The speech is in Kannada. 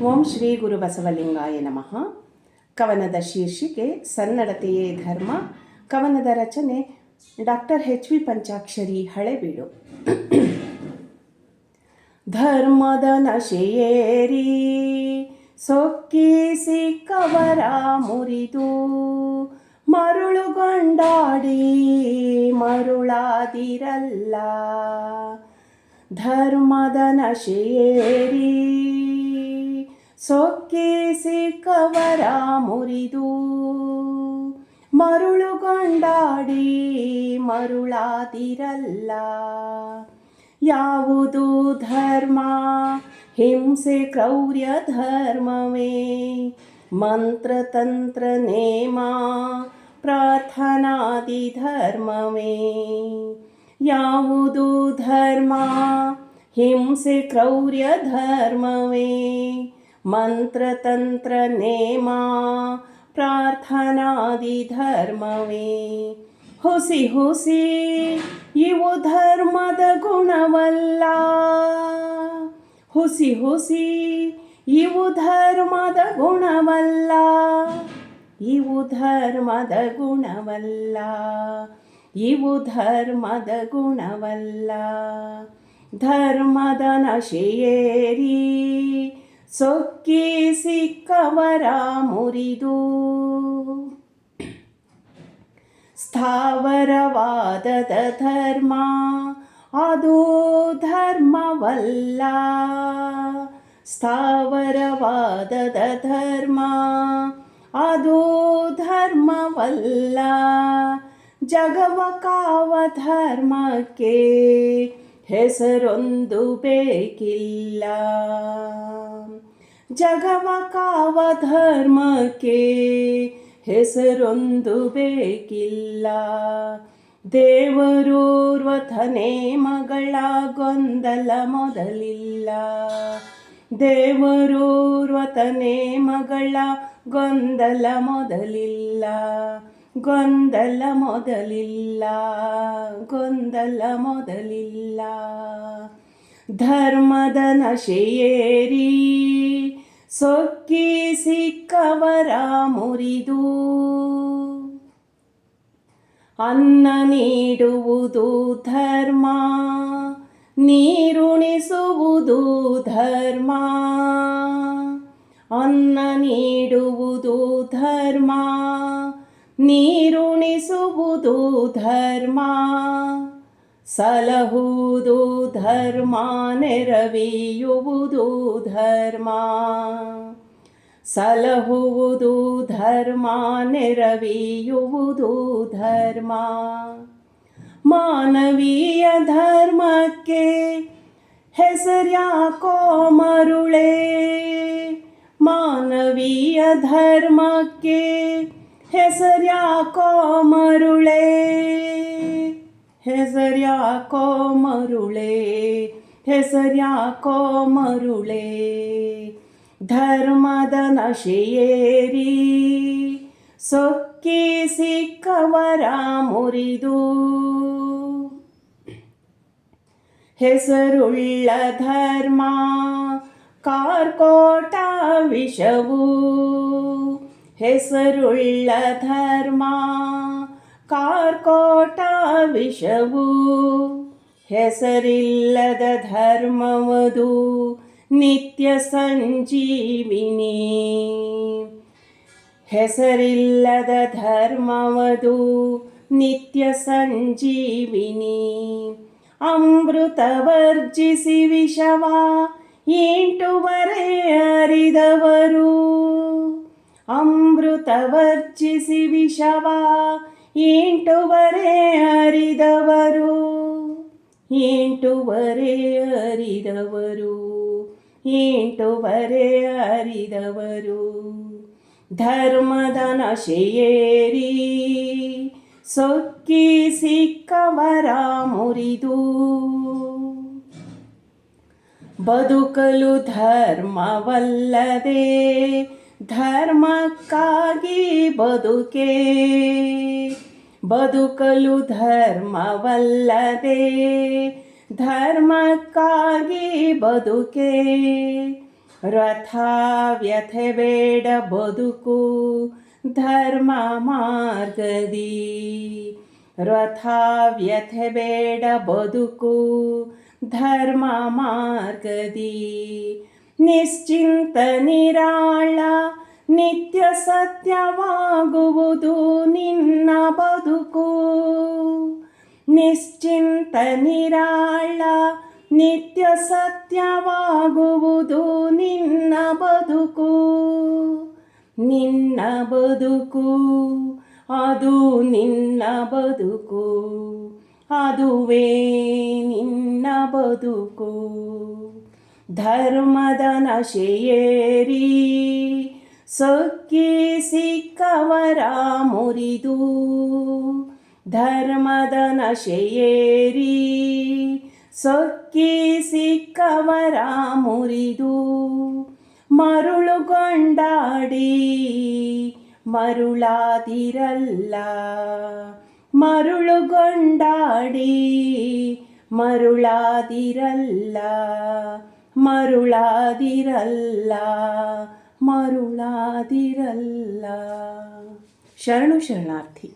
ಓಂ ಶ್ರೀ ಗುರು ಬಸವಲಿಂಗಾಯ ನಮಃ. ಕವನದ ಶೀರ್ಷಿಕೆ, ಸನ್ನಡತೆಯೇ ಧರ್ಮ. ಕವನದ ರಚನೆ, doctor H V Panchakshari Halebidu. ಧರ್ಮದ ನಶೆಯೇರಿ ಸೊಕ್ಕಿ ಕವರ ಮುರಿದು, ಮರುಳುಗೊಂಡಾಡಿ ಮರುಳಾದಿರಲ್ಲ. ಧರ್ಮದ ನಶೆಯೇರಿ ಸೊಕ್ಕಿಸಿ ಕವರ ಮುರಿದು ಮರುಳುಗೊಂಡಾಡಿ ಮರುಳಾದಿರಲ್ಲ. ಯಾವುದು ಧರ್ಮ? ಹಿಂಸೆ ಕ್ರೌರ್ಯ ಧರ್ಮವೇ? ಮಂತ್ರತಂತ್ರ ನೇಮ? ಪ್ರಾರ್ಥನಾದಿ ಧರ್ಮವೇ? ಯಾವುದು ಧರ್ಮ? ಹಿಂಸೆ ಕ್ರೌರ್ಯ ಧರ್ಮವೇ? ಮಂತ್ರತಂತ್ರ ನೇಮ, ಪ್ರಾರ್ಥನಾದಿ ಧರ್ಮವೇ. ಹುಸಿ ಹುಸಿ, ಇವು ಧರ್ಮದ ಗುಣವಲ್ಲ. ಹುಸಿ ಹುಸಿ, ಇವು ಧರ್ಮದ ಗುಣವಲ್ಲ. ಇವು ಧರ್ಮದ ಗುಣವಲ್ಲ. ಇವು ಧರ್ಮದ ಗುಣವಲ್ಲ. ಧರ್ಮದ ನಶೆಯೇರಿ ಸೊಕ್ಕಿ ಸಿಕ್ಕವರ ಮುರಿದು ಸ್ಥಾವರವಾದದ ಧರ್ಮ ಅದು ಧರ್ಮವಲ್ಲ. ಸ್ಥಾವರವಾದದ ಧರ್ಮ ಅದು ಧರ್ಮವಲ್ಲ. ಜಗವ ಕಾವ ಧರ್ಮಕ್ಕೆ ಹೆಸರೊಂದು ಬೇಕಿಲ್ಲ. ಜಗವ ಕಾವ ಧರ್ಮಕ್ಕೆ ಹೆಸರೊಂದು ಬೇಕಿಲ್ಲ. ದೇವರೂರ್ವಥನೆ ಮಗಳ ಗೊಂದಲ ಮೊದಲಿಲ್ಲ. ದೇವರೋರ್ವತನೇ ಮಗಳ ಗೊಂದಲ ಮೊದಲಿಲ್ಲ. ಗೊಂದಲ ಮೊದಲಿಲ್ಲ ಗೊಂದಲ ಮೊದಲಿಲ್ಲ. ಧರ್ಮದ ನಶೆಯೇರಿ ಸೊಕ್ಕಿ ಸಿಕ್ಕವರ ಮುರಿದು ಅನ್ನ ನೀಡುವುದು ಧರ್ಮ, ನೀರುಣಿಸುವುದು ಧರ್ಮ. ಅನ್ನ ನೀಡುವುದು ಧರ್ಮ. ನೀರುಣಿಸುವುದು ಧರ್ಮ, ಸಲಹುವುದು ಧರ್ಮ ನೆರವೇಯುವುದು ಧರ್ಮ. ಸಲಹುವುದು ಧರ್ಮ ನೆರವೇಯುವುದು ಧರ್ಮ. ಮಾನವೀಯ ಧರ್ಮಕ್ಕೆ ಹೆಸರ್ಯಾಕೋ ಮರುಳೆ? ಮಾನವೀಯ ಧರ್ಮಕ್ಕೆ ಹೆಸರ್ಯಾಕೋ ಮರುಳೇ ಹೆಸರ್ಯಾಕೋ ಮರುಳೇ ಹೆಸರ್ಯಾಕೋ ಮರುಳೇ ಧರ್ಮದ ನಶೆಯೇರಿ ಸೊಕ್ಕಿ ಸಿಕ್ಕವರ ಮುರಿದು? ಹೆಸರುಳ್ಳ ಧರ್ಮ, ಕಾರ್ಕೋಟ ವಿಷವು? ಹೆಸರುಳ್ಳ ಧರ್ಮ, ಕಾರ್ಕೋಟ ವಿಷವು. ಹೆಸರಿಲ್ಲದ ಧರ್ಮವದು ನಿತ್ಯ ಸಂಜೀವಿನಿ. ಹೆಸರಿಲ್ಲದ ಧರ್ಮವದು ನಿತ್ಯ ಸಂಜೀವಿನಿ. ಅಮೃತ ವರ್ಜಿಸಿ ವಿಷವ ಎಂಟುವರೆ ಅರಿದವರು. ಅಮೃತ ವರ್ಜಿಸಿ ವಿಷವ ಎಂಟುವರೆ ಅರಿದವರು. ಎಂಟುವರೆ ಅರಿದವರು ಎಂಟುವರೆ ಅರಿದವರು. ಧರ್ಮದ ನಶೆಯೇರಿ ಸೊಕ್ಕಿ ಸಿಕ್ಕವರ ಮುರಿದು. ಬದುಕಲು ಧರ್ಮವಲ್ಲದೆ ಧರ್ಮಕ್ಕಾಗಿ ಬದುಕೆ, ಬದುಕಲು ಧರ್ಮವಲ್ಲದೆ, ಧರ್ಮಕ್ಕಾಗಿ ಬದುಕೆ ರಥ ವ್ಯಥೆ ಬೇಡ ಬದುಕು, ಧರ್ಮ ಮಾರ್ಗದಿ ರಥ ವ್ಯಥೆ ಬೇಡ ಬದುಕು, ಧರ್ಮ ಮಾರ್ಗದಿ. ನಿಶ್ಚಿಂತ ನಿರಾಳ, ನಿತ್ಯ ಸತ್ಯವಾಗುವುದು ನಿನ್ನ ಬದುಕು. ನಿಶ್ಚಿಂತ ನಿರಾಳ, ನಿತ್ಯ ಸತ್ಯವಾಗುವುದು ನಿನ್ನ ಬದುಕು. ನಿನ್ನ ಬದುಕು, ಅದು ನಿನ್ನ ಬದುಕು. ಅದುವೇ ನಿನ್ನ ಬದುಕು. ಧರ್ಮದ ನಶೆಯೇರಿ ಸೊಕ್ಕಿ ಸಿಕ್ಕವರ ಮುರಿದು ಧರ್ಮದ ನಶೆಯೇರಿ ಸೊಕ್ಕಿ ಸಿಕ್ಕವರ ಮುರಿದು ಮರುಳುಗೊಂಡಾಡಿ ಮರುಳಾದಿರಲ್ಲ. ಮರುಳುಗೊಂಡಾಡಿ ಮರುಳಾದಿರಲ್ಲ. ಮರುಳಾದಿರಲ್ಲ ಮರುಳಾದಿರಲ್ಲ. ಶರಣು ಶರಣಾರ್ಥಿ.